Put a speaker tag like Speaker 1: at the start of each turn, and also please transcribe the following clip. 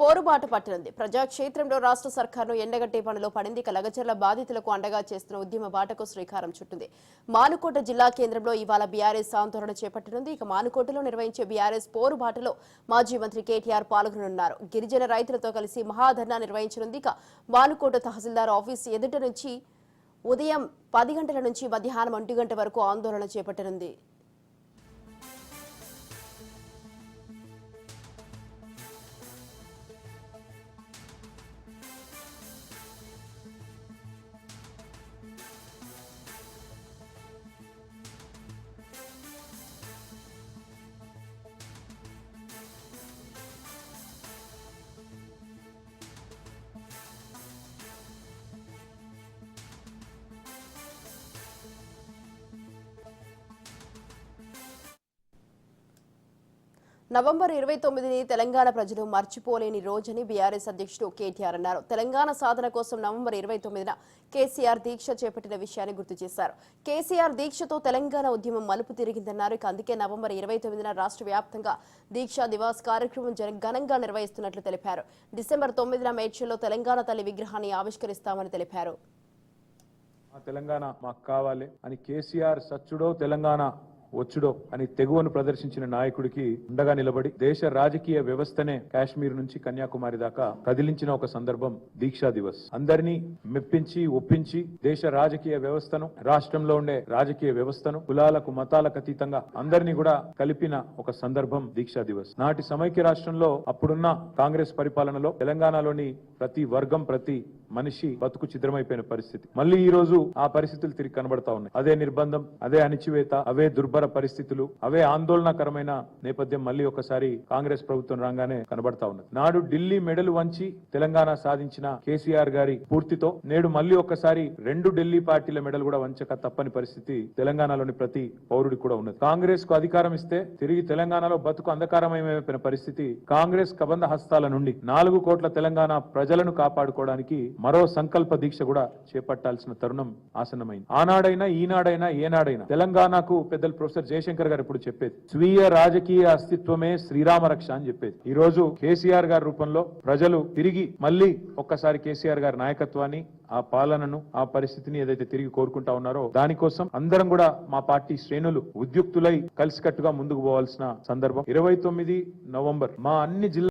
Speaker 1: పోరుబాట పట్టనుంది ప్రజాక్షేత్రంలో రాష్ట్ర సర్కార్ను ఎండగట్టే పనిలో పడింది. ఇక లగచర్ల బాధితులకు అండగా చేస్తున్న ఉద్యమ బాటకు శ్రీకారం చుట్టింది. మానుకోట జిల్లా కేంద్రంలో ఇవాళ బీఆర్ఎస్ ఆందోళన చేపట్టనుంది. ఇక మానుకోటలో నిర్వహించే బీఆర్ఎస్ పోరుబాటలో మాజీ మంత్రి కేటీఆర్ పాల్గొనున్నారు గిరిజన రైతులతో కలిసి మహాధర్నా నిర్వహించనుంది. ఇక మానుకోట తహసీల్దార్ ఆఫీస్ ఎదుట నుంచి ఉదయం పది గంటల నుంచి మధ్యాహ్నం ఒంటి గంట వరకు ఆందోళన చేపట్టనుంది. నవంబర్ ఇరవై తొమ్మిదిని తెలంగాణ ప్రజలు మర్చిపోలేని రోజని బీఆర్ఎస్ అధ్యక్షుడు కేటీఆర్ అన్నారు. తెలంగాణ సాధన కోసం నవంబర్ ఇరవై తొమ్మిదిన కేసీఆర్ దీక్ష చేపట్టిన విషయాన్ని గుర్తు చేశారు. కేసీఆర్ దీక్షతో తెలంగాణ ఉద్యమం మలుపు తిరిగిందన్నారు. ఇక అందుకే నవంబర్ ఇరవై తొమ్మిదిన రాష్ట్ర వ్యాప్తంగా దీక్షా దివాస్ కార్యక్రమం ఘనంగా నిర్వహిస్తున్నట్లు తెలిపారు. డిసెంబర్ తొమ్మిదిన మేడ్చల్లో తెలంగాణ తల్లి విగ్రహాన్ని ఆవిష్కరిస్తామని తెలిపారు.
Speaker 2: తెలంగాణ మాకు కావాలి అని కేసీఆర్ సచ్చుడో తెలంగాణ వచ్చుడో అని తెగువను ప్రదర్శించిన నాయకుడికి ఉండగా నిలబడి దేశ రాజకీయ వ్యవస్థనే కాశ్మీర్ నుంచి కన్యాకుమారి దాకా కదిలించిన ఒక సందర్భం దీక్షా దివస్. అందరినీ మెప్పించి ఒప్పించి దేశ రాజకీయ వ్యవస్థను రాష్ట్రంలో ఉండే రాజకీయ వ్యవస్థను కులాలకు మతాలకు అతీతంగా అందరినీ కూడా కలిపిన ఒక సందర్భం దీక్షా దివస్. నాటి సమైక్య రాష్ట్రంలో అప్పుడున్న కాంగ్రెస్ పరిపాలనలో తెలంగాణలోని ప్రతి వర్గం ప్రతి మనిషి బతుకు చిద్రమైపోయిన పరిస్థితి. మళ్ళీ ఈ రోజు ఆ పరిస్థితులు తిరిగి కనబడతా ఉన్నాయి. అదే నిర్బంధం అదే అణిచివేత అవే దుర్భర పరిస్థితులు అవే ఆందోళనకరమైన నేపథ్యం మళ్ళీ ఒకసారి కాంగ్రెస్ ప్రభుత్వం రాగానే కనబడతా ఉన్నది. నాడు ఢిల్లీ మెడలు వంచి తెలంగాణ సాధించిన కేసీఆర్ గారి పూర్తితో నేడు మళ్ళీ ఒక్కసారి రెండు ఢిల్లీ పార్టీల మెడలు కూడా వంచక తప్పని పరిస్థితి తెలంగాణలోని ప్రతి పౌరుడికి కూడా ఉన్నది. కాంగ్రెస్కు అధికారం ఇస్తే తిరిగి తెలంగాణలో బతుకు అంధకారమయమైపోయిన పరిస్థితి కాంగ్రెస్ కబంధ హస్తాల నుండి నాలుగు కోట్ల తెలంగాణ ప్రజలను కాపాడుకోవడానికి మరో సంకల్ప దీక్ష కూడా చేపట్టాల్సిన తరుణం ఆసన్నమైంది. ఆనాడైనా ఈనాడైనా ఏనాడైనా తెలంగాణకు పెద్దలు ప్రొఫెసర్ జయశంకర్ గారు ఇప్పుడు చెప్పేది. స్వీయ రాజకీయ అస్తిత్వమే శ్రీరామ రక్ష అని చెప్పేది. ఈ రోజు కేసీఆర్ గారి రూపంలో ప్రజలు తిరిగి మళ్ళీ ఒక్కసారి కేసీఆర్ గారి నాయకత్వాన్ని ఆ పాలనను ఆ పరిస్థితిని ఏదైతే తిరిగి కోరుకుంటా ఉన్నారో దానికోసం అందరం కూడా మా పార్టీ శ్రేణులు ఉద్యుక్తులై కలిసికట్టుగా ముందుకు పోవాల్సిన సందర్భం. ఇరవై తొమ్మిది నవంబర్ మా అన్ని జిల్లా